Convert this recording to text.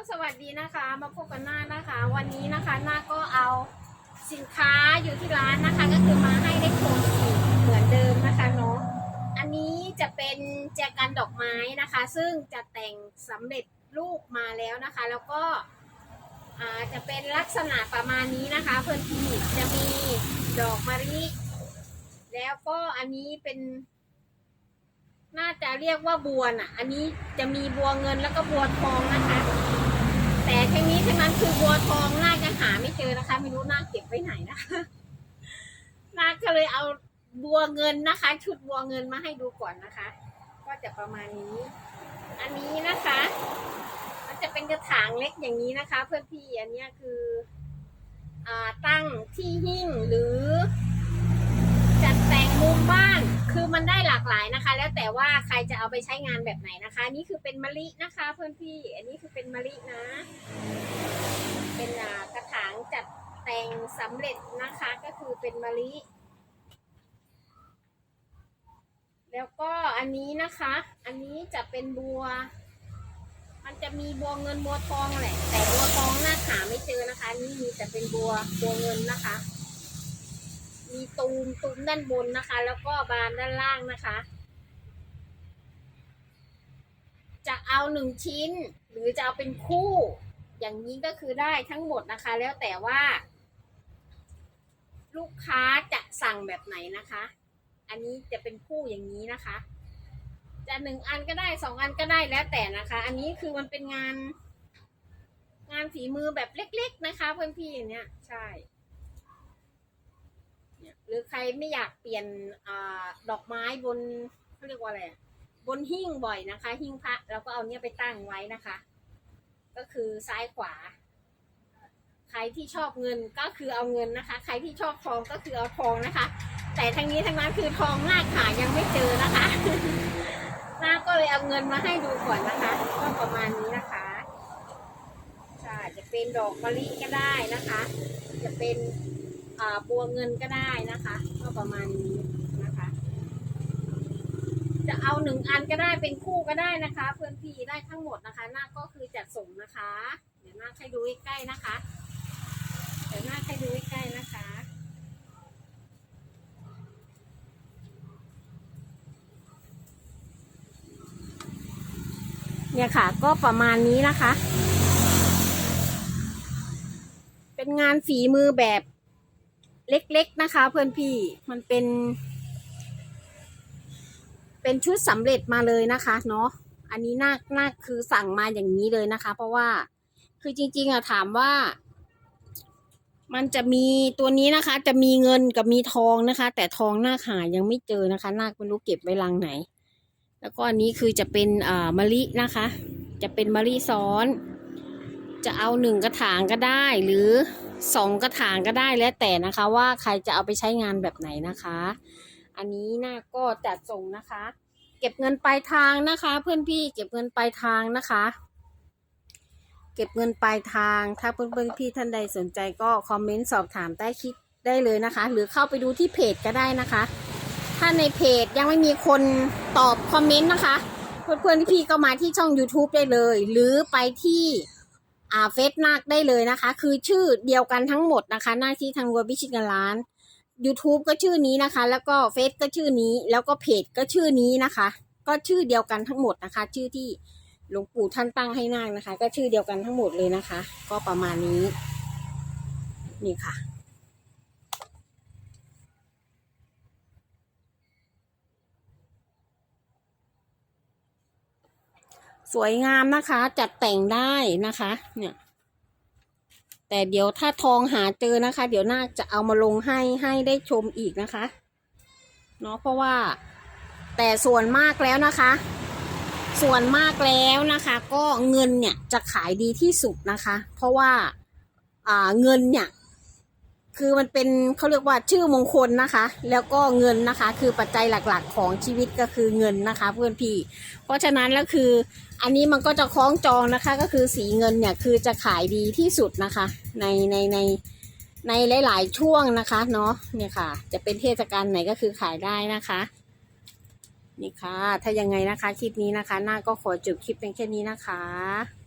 ก็สวัสดีนะคะมาพบกันหน้านะคะ วันนี้นะคะหน้าก็เอาสินค้าอยู่ที่ร้านนะคะ ก็คือมาให้ได้ชมอีกเหมือนเดิมนะคะเนาะอันนี้จะเป็นแจกันดอกไม้นะคะ ซึ่งจะแต่งสำเร็จรูปมาแล้วนะคะ แล้วก็จะเป็นลักษณะประมาณนี้นะคะ เพื่อนพี่จะมีดอกมะลิแล้วก็อันนี้เป็นน่าจะเรียกว่าบัวน่ะ อันนี้จะมีบัวเงินแล้วก็บัวทองนะคะ แต่ทั้งนี้ทั้งนั้นคือบัวทองน่าจะหาไม่เจอนะคะ ไม่รู้น่าเก็บไว้ไหนนะคะน่าก็เลยเอาบัวเงินนะคะ ชุดบัวเงินมาให้ดูก่อนนะคะ ก็จะประมาณนี้ อันนี้นะคะ มันจะเป็นกระถางเล็กอย่างนี้นะคะ เพื่อนพี่อันนี้คืออ่าตั้งที่หิ้งหรือ จัดแต่งมุม หลายนะคะ แล้วแต่ว่าใครจะเอาไปใช้งานแบบไหนนะคะ นี่คือเป็นมะลินะคะ เพื่อนพี่ อันนี้คือเป็นมะลินะ เป็นกระถางจัดแต่งสำเร็จนะคะก็คือเป็นมะลิ แล้วก็อันนี้นะคะ อันนี้จะเป็นบัว มันจะมีบัวเงินบัวทองแหละ แต่บัวทองน่าหาไม่เจอนะคะ นี่มีแต่เป็นบัวบัวเงินนะคะ มีตูมตูมด้านบนนะคะ แล้วก็บานด้านล่างนะคะ จะเอาหนึ่งชิ้น หรือจะเอาเป็นคู่ อย่างนี้ก็คือได้ทั้งหมดนะคะ แล้วแต่ว่า ลูกค้าจะสั่งแบบไหนนะคะ อันนี้จะเป็นคู่อย่างนี้นะคะ จะหนึ่งอันก็ได้สองอันก็ได้แล้วแต่นะคะ อันนี้คือมันเป็นงาน งานฝีมือแบบเล็ก ๆ นะคะเพื่อนพี่อย่างเนี้ยใช่ หรือใครไม่อยากเปลี่ยนอดอกไม้บนเขาเรียกว่าอะไรบนหิ้งบ่อยนะคะ หิ้งพระเราก็เอาเนี้ยไปตั้งไว้นะคะ ก็คือซ้ายขวา ใครที่ชอบเงินก็คือเอาเงินนะคะ ใครที่ชอบทองก็คือเอาทองนะคะ แต่ทั้งนี้ทั้งนั้นคือทองหน้าขายังไม่เจอนะคะหน้าก็เลยเอาเงินมาให้ดูก่อนนะคะก็ประมาณนี้นะคะจะเป็นดอกมะลิก็ได้นะคะ จะเป็น บัวเงินก็ได้นะคะ ก็ประมาณนี้นะคะ จะเอาหนึ่งอันก็ได้เป็นคู่ก็ได้นะคะ เพื่อนพี่ได้ทั้งหมดนะคะหน้าก็คือจัดส่งนะคะ เดี๋ยวหน้าให้ดูใกล้ๆนะคะเดี๋ยวหน้าให้ดูใกล้ๆนะคะเนี่ยค่ะก็ประมาณนี้นะคะ เป็นงานฝีมือแบบ เล็กๆนะคะ เพื่อนพี่มันเป็น เป็นชุดสำเร็จมาเลยนะคะ เนาะอันนี้น่าน่าคือสั่งมาอย่างนี้เลยนะคะ เพราะว่าคือจริง ๆอะถามว่า มันจะมีตัวนี้นะคะ จะมีเงินกับมีทองนะคะ แต่ทองหน้าหายังไม่เจอนะคะนาคไม่รู้เก็บไว้ลังไหน แล้วก็อันนี้คือจะเป็นอ่ามะลินะคะ จะเป็นมะลิซ้อน จะเอาหนึ่งกระถางก็ได้หรือ สองกระถางก็ได้แล้วแต่นะคะ ว่าใครจะเอาไปใช้งานแบบไหนนะคะ อันนี้น่าก็จัดส่งนะคะ เก็บเงินปลายทางนะคะ เพื่อนพี่เก็บเงินปลายทางนะคะ เก็บเงินปลายทาง ถ้าเพื่อนเพื่อนพี่ท่านใดสนใจก็คอมเมนต์สอบถามใต้คลิปได้เลยนะคะ หรือเข้าไปดูที่เพจก็ได้นะคะ ถ้าในเพจยังไม่มีคนตอบคอมเมนต์นะคะ เพื่อนเพื่อนพี่ก็มาที่ช่อง YouTube ได้เลย หรือไปที่ อ่าเฟซนาคได้เลยนะคะ คือชื่อเดียวกันทั้งหมดนะคะ หน้าที่ทางวัวพิชิตกันล้าน YouTube ก็ชื่อนี้นะคะ แล้วก็เฟซก็ชื่อนี้ แล้วก็เพจก็ชื่อนี้นะคะ ก็ชื่อเดียวกันทั้งหมดนะคะ ชื่อที่หลวงปู่ท่านตั้งให้นาคนะคะ ก็ชื่อเดียวกันทั้งหมดเลยนะคะ ก็ประมาณนี้ นี่ค่ะ สวยงามนะคะ จัดแต่งได้นะคะ เนี่ย แต่เดี๋ยวถ้าทองหาเจอนะคะ เดี๋ยวน่าจะเอามาลงให้ให้ได้ชมอีกนะคะเนาะเพราะว่า แต่ส่วนมากแล้วนะคะ ส่วนมากแล้วนะคะ ก็เงินเนี่ยจะขายดีที่สุดนะคะ เพราะว่าอ่าเงินเนี่ย คือมันเป็นเขาเรียกว่าชื่อมงคลนะคะ แล้วก็เงินนะคะ คือปัจจัยหลักๆ ของชีวิตก็คือเงินนะคะ เพื่อนพี่ เพราะฉะนั้นแล้วคือ อันนี้มันก็จะคล้องจองนะคะ ก็คือสีเงินเนี่ยคือจะขายดีที่สุดนะคะ ในในในในหลาย ๆ ช่วงนะคะเนาะเนี่ยค่ะ จะเป็นเทศกาลไหนก็คือขายได้นะคะนี่ค่ะ ถ้ายังไงนะคะ คลิปนี้นะคะ หน้าก็ขอจบคลิปเป็นแค่นี้นะคะ